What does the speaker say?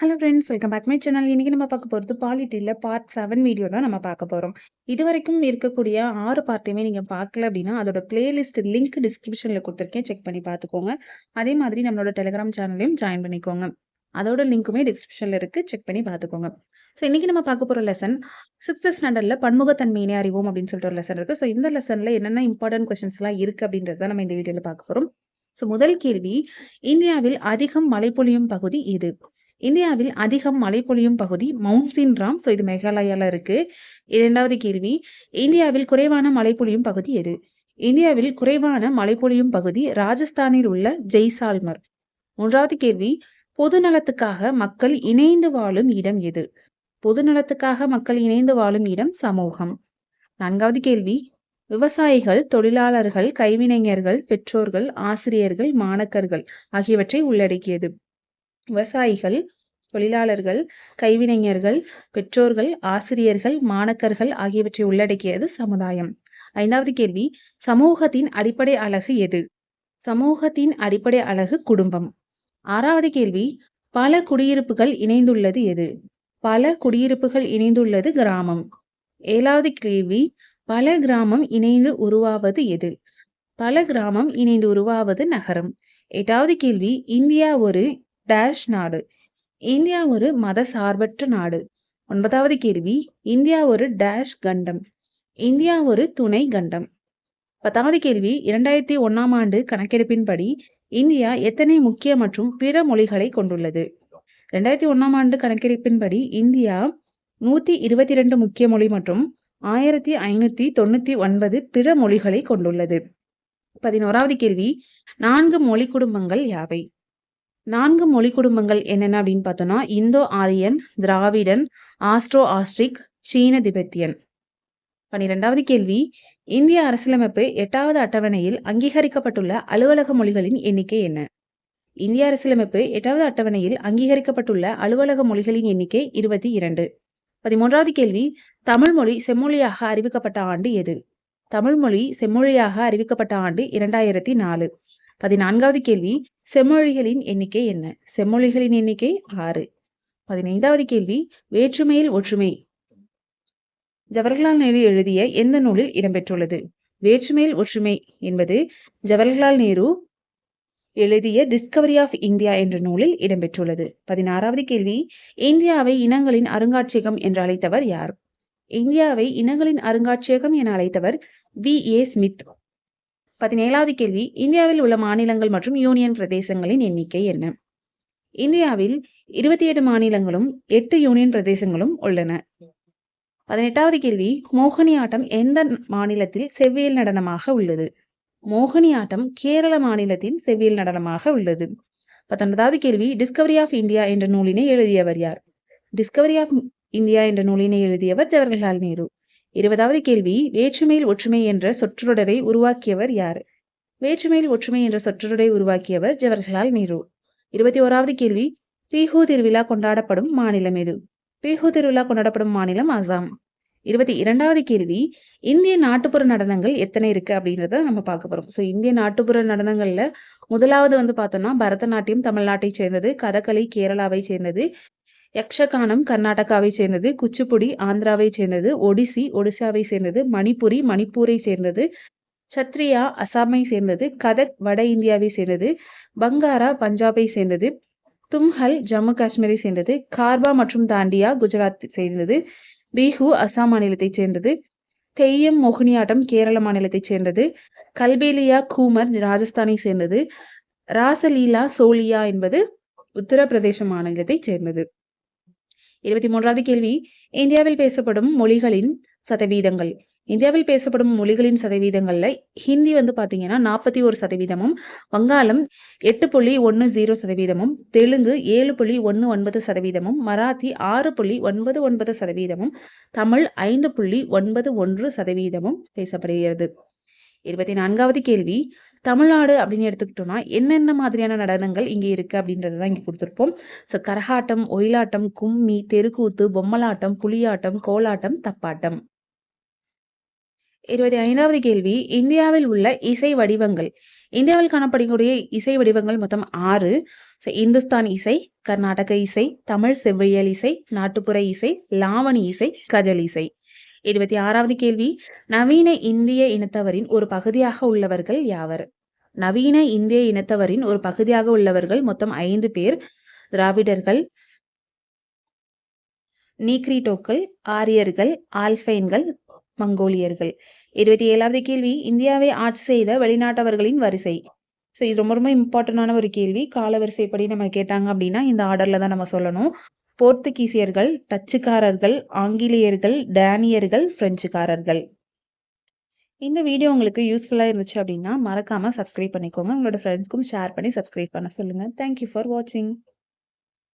Hello friends welcome back my channel இன்றைக்கி நம்ம பார்க்க போகிறது பாலிட்டியில் பார்ட் செவன் வீடியோ தான் நம்ம பார்க்க போகிறோம் இது வரைக்கும் இருக்கக்கூடிய ஆறு பார்ட்டையுமே நீங்கள் பார்க்கல அப்படின்னா அதோட பிளேலிஸ்ட் லிங்க் டிஸ்கிரிப்ஷனில் கொடுத்துருக்கேன். செக் பண்ணி பார்த்துக்கோங்க. அதே மாதிரி நம்மளோட டெலிகிராம் சேனலையும் ஜாயின் பண்ணிக்கோங்க. அதோட லிங்க்குமே டிஸ்கிரிப்ஷனில் இருக்குது செக் பண்ணி பார்த்துக்கோங்க. ஸோ இன்றைக்கி நம்ம பார்க்க போகிற லெசன் சிக்ஸ்த் ஸ்டாண்டர்டில் பன்முகத்தன்மையினை அறிவோம் அப்படின்னு சொல்லிட்டு ஒரு லெசன் இருக்குது ஸோ இந்த லெசனில் என்னென்ன இம்பார்ட்டன்ட் கொஷின்ஸ்லாம் இருக்குது அப்படின்றது தான் நம்ம இந்த வீடியோவில் பார்க்க போகிறோம் ஸோ முதல் கேள்வி இந்தியாவில் அதிகம் மழை பொழியும் பகுதி இது இந்தியாவில் அதிகம் மழை பொழியும் பகுதி மவுண்ட் சின்ராம் ஸோ இது மேகாலயாவில் இருக்குது இரண்டாவது கேள்வி இந்தியாவில் குறைவான மழை பொழியும் பகுதி எது? இந்தியாவில் குறைவான மழை பொழியும் பகுதி ராஜஸ்தானில் உள்ள ஜெய்சால்மர். மூன்றாவது கேள்வி பொது நலத்துக்காக மக்கள் இணைந்து வாழும் இடம் எது? பொது நலத்துக்காக மக்கள் இணைந்து வாழும் இடம் சமூகம். நான்காவது கேள்வி விவசாயிகள் தொழிலாளர்கள் கைவினைஞர்கள் பெற்றோர்கள் ஆசிரியர்கள் மாணக்கர்கள் ஆகியவற்றை உள்ளடக்கியது. விவசாயிகள் தொழிலாளர்கள் கைவினைஞர்கள் பெற்றோர்கள் ஆசிரியர்கள் மாணக்கர்கள் ஆகியவற்றை உள்ளடக்கியது சமுதாயம். ஐந்தாவது கேள்வி சமூகத்தின் அடிப்படை அழகு எது? சமூகத்தின் அடிப்படை அழகு குடும்பம். ஆறாவது கேள்வி பல குடியிருப்புகள் இணைந்துள்ளது எது? பல குடியிருப்புகள் இணைந்துள்ளது கிராமம். ஏழாவது கேள்வி பல கிராமம் இணைந்து உருவாவது எது? பல கிராமம் இணைந்து உருவாவது நகரம். எட்டாவது கேள்வி இந்தியா ஒரு டேஷ் நாடு. இந்தியா ஒரு மத சார்பற்ற நாடு. ஒன்பதாவது கேள்வி. இந்தியா ஒரு டேஷ் கண்டம். இந்தியா ஒரு துணை கண்டம். பத்தாவது கேள்வி. இரண்டாயிரத்தி ஒன்னாம் ஆண்டு கணக்கெடுப்பின்படி இந்தியா எத்தனை முக்கிய மற்றும் பிற மொழிகளை கொண்டுள்ளது? ரெண்டாயிரத்தி ஒன்னாம் ஆண்டு கணக்கெடுப்பின்படி இந்தியா நூத்தி இருபத்தி ரெண்டு முக்கிய மொழி மற்றும் ஆயிரத்தி ஐநூத்தி தொண்ணூத்தி ஒன்பது பிற மொழிகளை கொண்டுள்ளது. பதினோராவது கேள்வி. நான்கு மொழி குடும்பங்கள் யாவை? நான்கு மொழி குடும்பங்கள் என்னென்ன அப்படின்னு பார்த்தோம்னா Indo Aryan Dravidian Astro Austric சீன திபெத்தியன். பனிரெண்டாவது கேள்வி. இந்திய அரசியலமைப்பு எட்டாவது அட்டவணையில் அங்கீகரிக்கப்பட்டுள்ள அலுவலக மொழிகளின் எண்ணிக்கை என்ன? இந்திய அரசியலமைப்பு எட்டாவது அட்டவணையில் அங்கீகரிக்கப்பட்டுள்ள அலுவலக மொழிகளின் எண்ணிக்கை இருபத்தி இரண்டு. பதிமூன்றாவது கேள்வி. தமிழ் மொழி செம்மொழியாக அறிவிக்கப்பட்ட ஆண்டு எது? தமிழ் மொழி செம்மொழியாக அறிவிக்கப்பட்ட ஆண்டு இரண்டாயிரத்தி நாலு. பதினான்காவது கேள்வி செம்மொழிகளின் எண்ணிக்கை என்ன? செம்மொழிகளின் எண்ணிக்கை ஆறு. பதினைந்தாவது கேள்வி வேற்றுமையில் ஒற்றுமை. ஜவஹர்லால் நேரு எழுதிய எந்த நூலில் இடம்பெற்றுள்ளது? வேற்றுமையில் ஒற்றுமை என்பது ஜவஹர்லால் நேரு எழுதிய டிஸ்கவரி ஆஃப் இந்தியா என்ற நூலில் இடம்பெற்றுள்ளது. பதினாறாவது கேள்வி இந்தியாவை இனங்களின் அருங்காட்சியகம் என்று அழைத்தவர் யார்? இந்தியாவை இனங்களின் அருங்காட்சியகம் என அழைத்தவர் வி ஏ ஸ்மித். பதினேழாவது கேள்வி இந்தியாவில் உள்ள மாநிலங்கள் மற்றும் யூனியன் பிரதேசங்களின் எண்ணிக்கை என்ன? இந்தியாவில் இருபத்தி ஏழு மாநிலங்களும் எட்டு யூனியன் பிரதேசங்களும் உள்ளன. பதினெட்டாவது கேள்வி மோகினி ஆட்டம் எந்த மாநிலத்தில் செவ்வியல் நடனமாக உள்ளது? மோகினி ஆட்டம் கேரள மாநிலத்தின் செவ்வியல் நடனமாக உள்ளது. பத்தொன்பதாவது கேள்வி டிஸ்கவரி ஆஃப் இந்தியா என்ற நூலினை எழுதியவர் யார்? டிஸ்கவரி ஆஃப் இந்தியா என்ற நூலினை எழுதியவர் ஜவஹர்லால் நேரு. இருபதாவது கேள்வி வேற்றுமையில் ஒற்றுமை என்ற சொற்றொடரை உருவாக்கியவர் யார்? வேற்றுமையில் ஒற்றுமை என்ற சொற்றொடரை உருவாக்கியவர் ஜவஹர்லால் நேரு. இருபத்தி ஓராவது கேள்வி பீஹூ திருவிழா கொண்டாடப்படும் மாநிலம் எது? பீஹூ திருவிழா கொண்டாடப்படும் மாநிலம் அசாம். இருபத்தி இரண்டாவது கேள்வி இந்திய நாட்டுப்புற நடனங்கள் எத்தனை இருக்கு அப்படின்றத நம்ம பார்க்க போறோம். ஸோ இந்திய நாட்டுப்புற நடனங்கள்ல முதலாவது வந்து பார்த்தோம்னா பரதநாட்டியம் தமிழ்நாட்டை சேர்ந்தது கதகளி கேரளாவை சேர்ந்தது யக்ஷகானம் கர்நாடகாவை சேர்ந்தது குச்சிப்புடி ஆந்திராவை சேர்ந்தது ஒடிசி ஒடிசாவை சேர்ந்தது மணிப்புரி மணிப்பூரை சேர்ந்தது சத்ரியா அசாமை சேர்ந்தது கதக் வட இந்தியாவை சேர்ந்தது பங்காரா பஞ்சாபை சேர்ந்தது தும்ஹல் ஜம்மு காஷ்மீரை சேர்ந்தது கார்பா மற்றும் தாண்டியா குஜராத் சேர்ந்தது பீஹு அசாம் மாநிலத்தைச் சேர்ந்தது தெய்யம் மோகினியாட்டம் கேரள மாநிலத்தைச் சேர்ந்தது கல்பேலியா கூமர் ராஜஸ்தானை சேர்ந்தது ராசலீலா சோலியா என்பது உத்தரப்பிரதேச மாநிலத்தைச் சேர்ந்தது. இருபத்தி மூன்றாவது கேள்வி. இந்தியாவில் பேசப்படும் மொழிகளின் சதவீதங்கள். இந்தியாவில் பேசப்படும் மொழிகளின் சதவீதங்களில் ஹிந்தி வந்து பார்த்தீங்கன்னா நாற்பத்தி ஒரு சதவீதமும் வங்காளம் எட்டு புள்ளி ஒன்று ஜீரோ சதவீதமும் தெலுங்கு ஏழு புள்ளி ஒன்று ஒன்பது சதவீதமும் மராத்தி ஆறு புள்ளி ஒன்பது ஒன்பது சதவீதமும் தமிழ் ஐந்து புள்ளி ஒன்பது ஒன்று சதவீதமும் பேசப்படுகிறது. இருபத்தி நான்காவது கேள்வி. தமிழ்நாடு அப்படின்னு எடுத்துக்கிட்டோம்னா என்னென்ன மாதிரியான நடனங்கள் இங்கே இருக்குது அப்படின்றது தான் இங்கே கொடுத்துருப்போம். ஸோ கரகாட்டம் ஒயிலாட்டம் கும்மி தெருக்கூத்து பொம்மலாட்டம் புலியாட்டம் கோலாட்டம் தப்பாட்டம். இருபத்தி ஐந்தாவது கேள்வி இந்தியாவில் உள்ள இசை வடிவங்கள். இந்தியாவில் காணப்படக்கூடிய இசை வடிவங்கள் மொத்தம் ஆறு. ஸோ இந்துஸ்தான் இசை, கர்நாடக இசை, தமிழ் செவ்வியல் இசை, நாட்டுப்புற இசை, லாவணி இசை, கஜல் இசை. 26வது கேள்வி நவீன இந்திய இனத்தவரின் ஒரு பகுதியாக உள்ளவர்கள் யாவர்? நவீன இந்திய இனத்தவரின் ஒரு பகுதியாக உள்ளவர்கள் மொத்தம் ஐந்து பேர். திராவிடர்கள், நீக்ரிட்டோக்கள், ஆரியர்கள், ஆல்பைன்கள், மங்கோலியர்கள். 27வது கேள்வி இந்தியாவை ஆட்சி செய்த வெளிநாட்டவர்களின் வரிசை. ஸோ இது ரொம்ப ரொம்ப இம்பார்ட்டண்டான ஒரு கேள்வி. காலவரிசைப்படி நம்ம கேட்டாங்க அப்படின்னா, இந்த ஆர்டர்ல தான் நம்ம சொல்லணும். போர்த்துகீசியர்கள், டச்சுக்காரர்கள், ஆங்கிலேயர்கள், டேனியர்கள், பிரெஞ்சுக்காரர்கள். இந்த வீடியோ உங்களுக்கு யூஸ்ஃபுல்லாக இருந்துச்சு அப்படின்னா, மறக்காமல் சப்ஸ்கிரைப் பண்ணிக்கோங்க. உங்களோட ஃப்ரெண்ட்ஸ்க்கும் ஷேர் பண்ணி சப்ஸ்கிரைப் பண்ண சொல்லுங்கள் தேங்க் யூ ஃபார் வாட்சிங்.